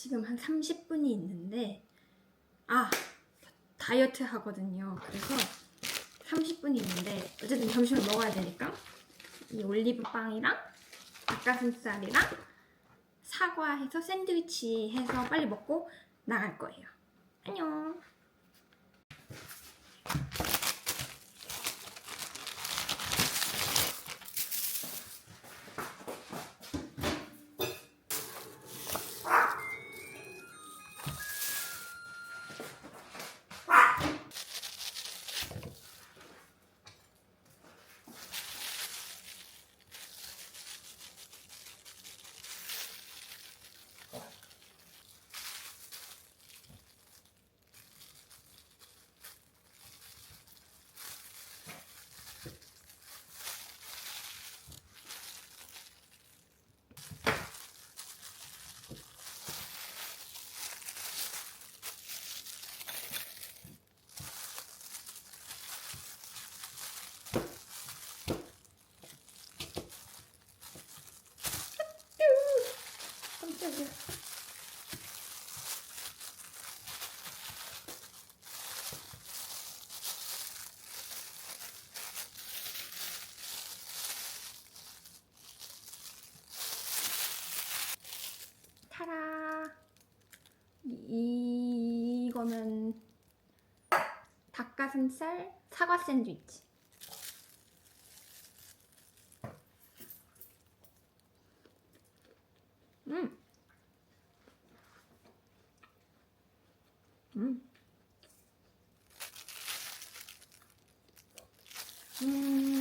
지금 한 30분이 있는데 아 다이어트 하거든요. 그래서 30분이 있는데 어쨌든 점심을 먹어야 되니까 이 올리브 빵이랑 닭가슴살이랑 사과 해서 샌드위치 해서 빨리 먹고 나갈 거예요. 안녕. 타라. 이, 이거는 닭가슴살 사과 샌드위치. 음. 음. 음.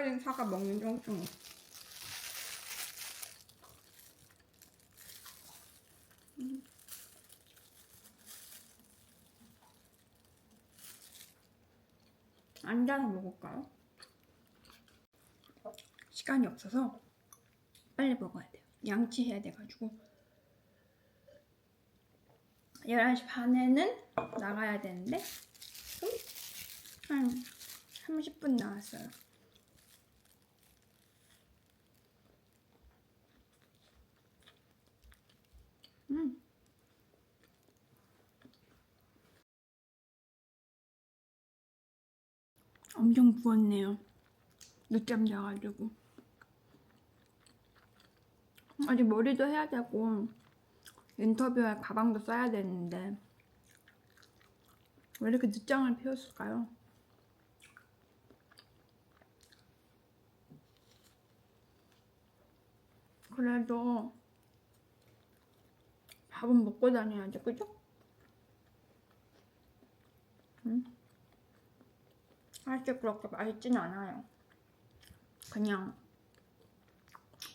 떨어진 사과 먹는 중중. 앉아서 먹을까요? 시간이 없어서 빨리 먹어야 돼요. 양치해야 돼가지고 11시 반에는 나가야 되는데 음, 한 30분 나왔어요. 음. 엄청 부었네요. 늦잠 자가지고. 아직 머리도 해야 되고 인터뷰할 가방도 써야 되는데 왜 이렇게 늦잠을 피웠을까요? 그래도 밥은 먹고 다녀야죠, 그죠? 응? 사실 그렇게 맛있진 않아요. 그냥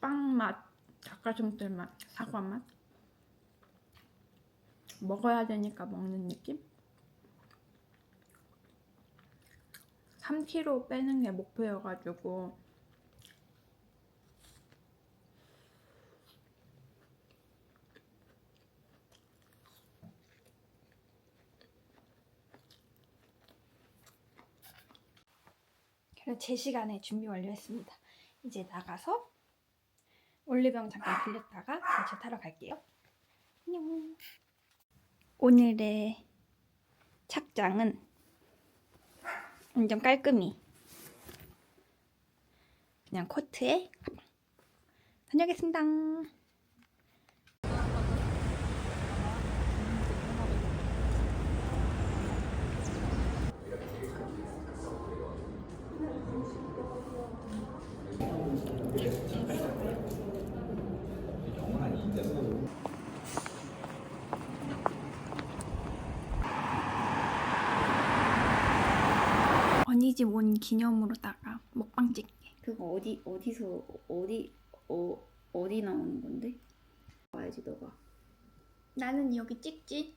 빵 맛, 닭가슴살 맛, 사과 맛. 먹어야 되니까 먹는 느낌? 3kg 빼는 게 목표여가지고 제 시간에 준비 완료했습니다. 이제 나가서 올리병 잠깐 빌렸다가 열차 타러 갈게요. 안녕. 오늘의 착장은 완전 깔끔히 그냥 코트에 가방. 다녀오겠습니다. 언니 집온 기념으로다가 먹방 찍게. 그거 어디 어디서 어디 어 어디 나오는 건데? 봐야지 너가. 나는 여기 찍지.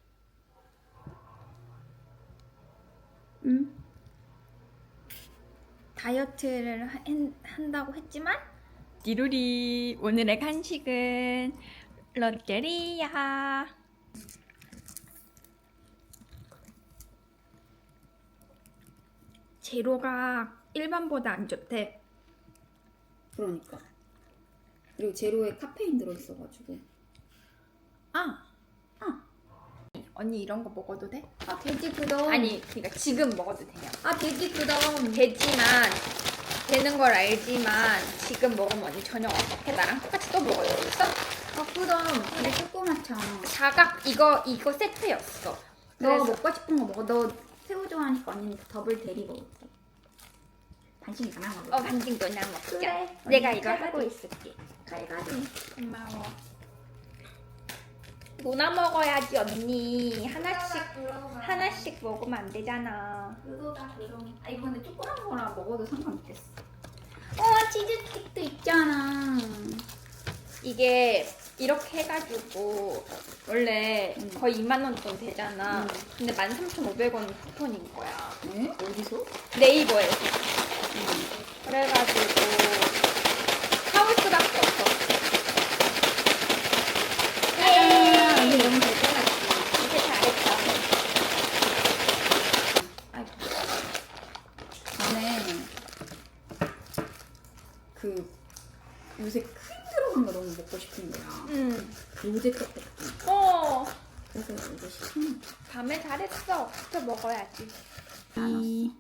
응? 다이어트를 하- 한- 한다고 했지만 디루리 오늘의 간식은 롯데리아 제로가 일반보다 안 좋대. 그러니까. 그리고 제로에 카페인 들어있어가지고. 아, 아. 언니 이런 거 먹어도 돼? 아 돼지 그럼. 아니, 그러니까 지금 먹어도 되냐? 아 돼지 그럼. 되지만 되는 걸 알지만 지금 먹으면 언니 저녁 어떻게 나랑 똑같이 또수 있어? 아 그럼. 근데 조그맣잖아. 사각 이거 이거 세트였어. 너 그래서 먹고 싶은 거 먹어. 너 새우 좋아하니까 언니는 더블 대리 먹을게. 반신이 가만 먹을게. 어 반띵 그냥 먹자. 그래. 내가 이거 칼 하고. 있을게. 갈가지. 고마워. 누나 먹어야지 언니 하나씩 하나씩 먹으면 안 되잖아. 그거다 그럼. 아 이거 근데 조그만 거라 먹어도 상관없겠어. 어 치즈케이크도 있잖아. 이게 이렇게 해가지고 원래 음. 거의 2만 원 돈 되잖아. 음. 근데 13,500원 쿠폰인 거야. 네? 어디서? 네이버에서. 그래가지고 사올 수밖에 없어. 아, 너무 잘했다. 아이고. 전에 그 요새 크림 들어간 거 너무 먹고 싶은 거야. 응. 로제 떡볶이. 어. 그래서 이거 시켰는데. 밤에 잘했어. 그때 먹어야지. 이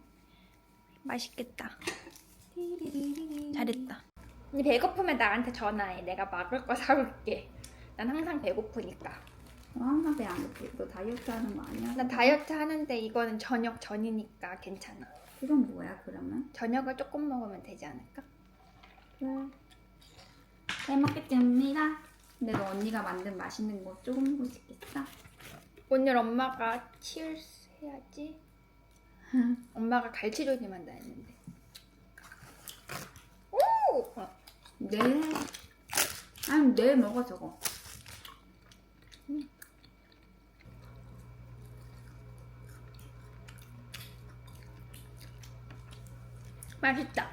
맛있겠다. 잘했다. 니 배고프면 나한테 전화해. 내가 먹을 거 사올게. 난 항상 배고프니까. 어, 항상 배 안 고프. 너 다이어트 하는 거 아니야? 난 다이어트 하는데 이거는 저녁 전이니까 괜찮아. 그건 뭐야 그러면? 저녁을 조금 먹으면 되지 않을까? 그래. 잘 먹겠습니다. 근데 너 언니가 만든 맛있는 거 조금 먹고 싶겠어? 오늘 엄마가 치얼스 해야지. 엄마가 갈치조림 한다 했는데. 오! 어, 네. 아니 내일 먹어 저거. 맛있다.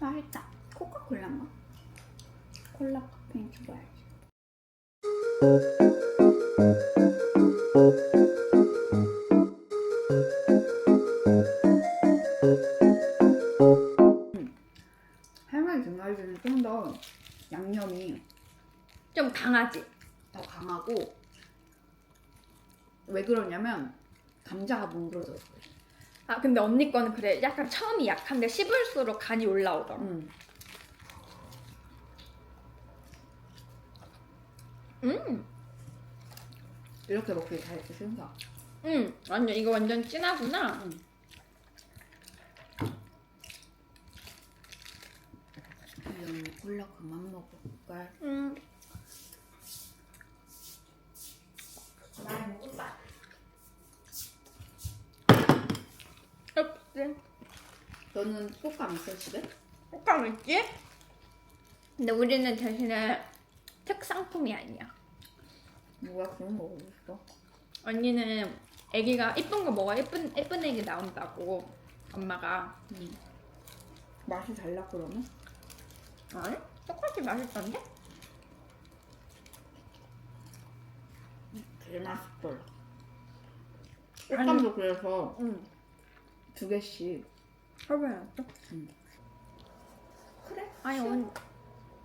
맛있다. 코카콜라 맛. 콜라 더 양념이 좀 강하지? 더 강하고 왜 그러냐면 감자가 뭉그러져 있어요. 아 근데 언니 거는 그래 약간 처음이 약한데 씹을수록 간이 올라오더라. 음. 음, 이렇게 먹기 잘했어 신사. 음, 완전 이거 완전 진하구나. 음. 이런 콜라 그만 먹을까? 음, 많이 먹을까? 없지. 너는 꽃감 있어 집에? 호감 있지? 근데 우리는 대신에 특상품이 아니야. 뭐가 그런 거 어딨어? 언니는 애기가 이쁜 거 먹어 예쁜 예쁜 애기 나온다고 엄마가 음. 맛이 달라 그러면? 아니 똑같이 맛있던데? 되게 맛있더라. 꽃감도 그래서 응. 두 개씩. 해봐야죠. 응. 그래? 아니 오늘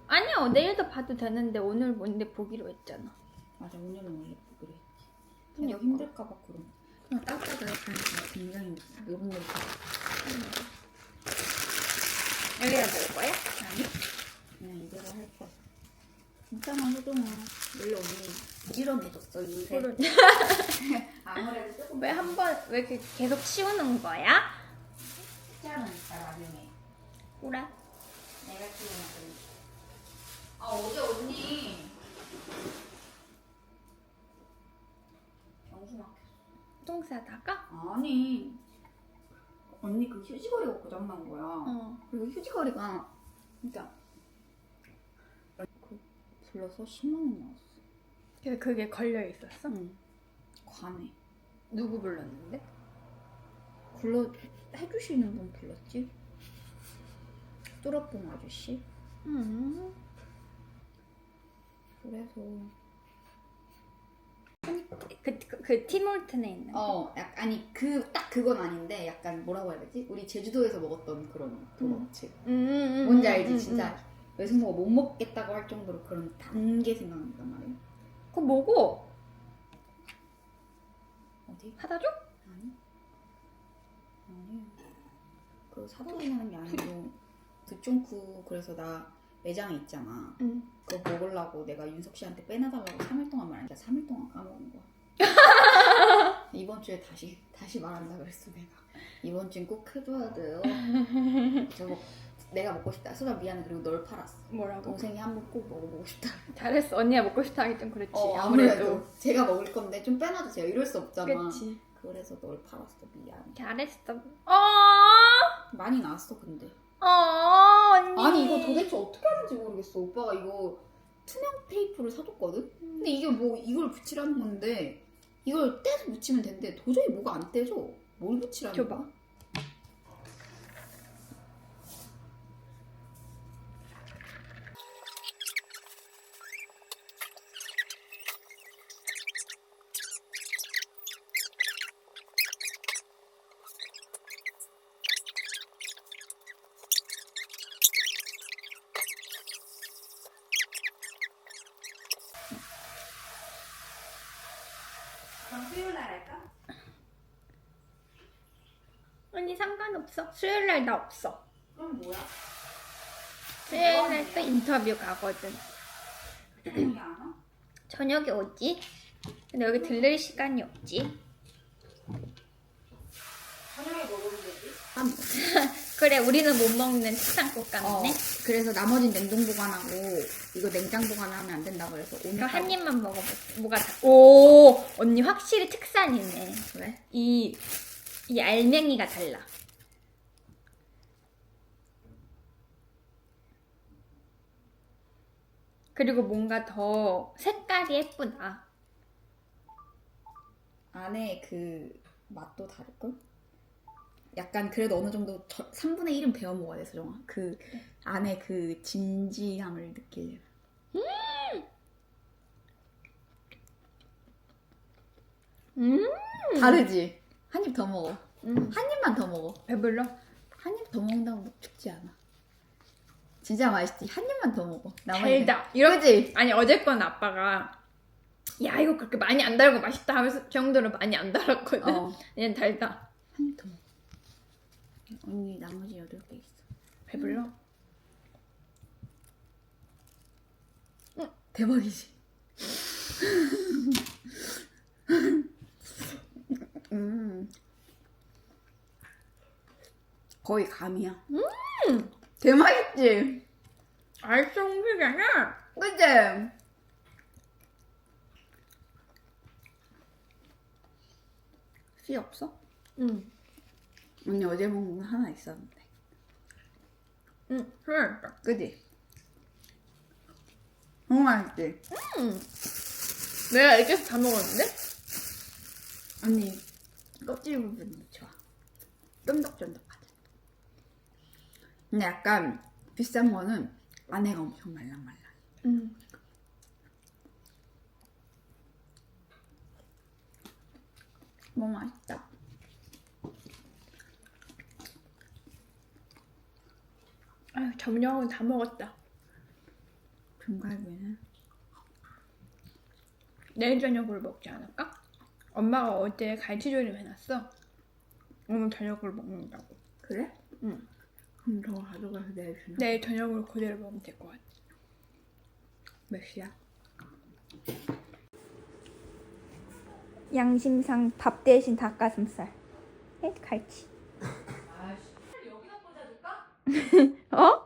아니요 내일도 봐도 되는데 오늘 뭔데 보기로 했잖아. 맞아 오늘은 원래 그래. 그러니까. 내가 힘들까봐 그럼. 그냥 따뜻하게 하니까 굉장히 여러분들 여기다 먹을 거야? 아니 할. 괜찮아 효동아. 원래 언니 부지런해졌어 요새. 아무래도 조금 왜 한 번 왜 이렇게 계속 치우는 거야? 있다 나중에. 그래. 내가 키우는 거. 아 어제 언니 정수 막혔어. 똥 싸다가? 아니 언니 그 휴지거리가 고장난 거야. 어. 그리고 휴지거리가 진짜 그 불러서 10만 원 나왔어. 그래서 그게 걸려 있었어? 응. 관에 누구 불렀는데? 불러 해주시는 분 불렀지? 뚜러뽕 아저씨. 음. 그래서 그, 그, 그 티몰튼에 있는 거. 어, 약, 아니 그 딱 그건 아닌데 약간 뭐라고 해야 되지? 우리 제주도에서 먹었던 그런 도넛츠. 음, 음, 음, 뭔지 음, 알지? 음, 진짜 음. 외숙모가 못 먹겠다고 할 정도로 그런 단 게 생각난단 말이야. 그거 뭐고? 어디? 사다 줘? 아니. 아니. 그 사도리하는 게 아니고 두쫑쿠 그래서 나 매장에 있잖아. 응. 그거 먹으려고 내가 윤석 씨한테 빼내달라고 3일 동안 말하니까 3일 동안 까먹은 거야. 이번 주에 다시 다시 말한다 그랬어 내가. 이번 주엔 꼭 해줘야 돼요. 저거 내가 먹고 싶다. 수다 미안해 그리고 널 팔았어. 뭐라고? 동생이 한 번 꼭 먹어보고 싶다. 잘했어. 언니가 먹고 싶다 하기 좀 그렇지. 어 아무래도 제가 먹을 건데 좀 빼놔주세요. 이럴 수 없잖아. 그치. 그래서 널 팔았어 미안해. 잘했어. 어, 많이 나왔어 근데. 어, 언니. 아니 이거 도대체 어떻게 하는지 모르겠어. 오빠가 이거 투명 테이프를 사줬거든. 근데 이게 뭐 이걸 붙이라는 건데 이걸 떼서 붙이면 되는데 도저히 뭐가 안 떼져. 뭘 붙이라는 줘봐. 거야? 그럼 수요일 날 할까? 언니 상관 없어. 수요일 날 나 없어. 그럼 뭐야? 수요일 날 또 인터뷰 가거든. 여기 안 와? 저녁에 오지? 근데 여기 들릴 시간이 없지? 저녁에 먹으면 되지? 그래, 우리는 못 먹는 특산 꽃감이네. 어, 그래서 나머진 냉동 보관하고 이거 냉장 보관하면 안 된다 그래서 오늘 그럼 한 입만 먹어볼게. 뭐가 다... 오, 언니 확실히 특산이네. 왜? 이, 이 알맹이가 달라. 그리고 뭔가 더 색깔이 예쁘다. 안에 그 맛도 다를걸? 약간 그래도 어느 정도 저, 3분의 1은 베어 먹어야 돼 서 정아. 그 안에 그 진지함을 느끼려면. 음, 다르지? 한 입 더 먹어. 음. 한 입만 더 먹어. 배불러? 한 입 더 먹는다고 뭐 죽지 않아. 진짜 맛있지? 한 입만 더 먹어. 나머지는- 달다. 이런 그지? 아니 어제 건 아빠가 야 이거 그렇게 많이 안 달고 맛있다 하면서 정도로 많이 안 달았거든. 어. 얘는 달다. 한 입 더 먹어. 언니 나머지 8개 있어. 배불러? 대박이지? 음. 거의 감이야. 음. 대맛있지? 알싸 홍수잖아. 그치? 씨 없어? 응. 언니 어제 먹은 거 하나 있었는데. 응. 그러니까. 그지? 너무 맛있지? 응. 내가 이렇게 다 먹었는데? 언니 껍질 부분이 좋아. 쫀득쫀득하지. 근데 약간 비싼 거는 안에가 엄청 말랑말랑. 응. 너무 맛있다. 아유 점령은 다 먹었다. 중갈비는 내일 저녁으로 먹지 않을까? 엄마가 어제 갈치조림 해놨어. 오늘 저녁으로 먹는다고. 그래? 응. 그럼 저거 가져가서 내일 주나? 내일 저녁으로 그대로 먹으면 될 것 같아. 몇 시야? 양심상 밥 대신 닭가슴살. 에 갈치. 아씨 여기다 꽂아줄까? 어?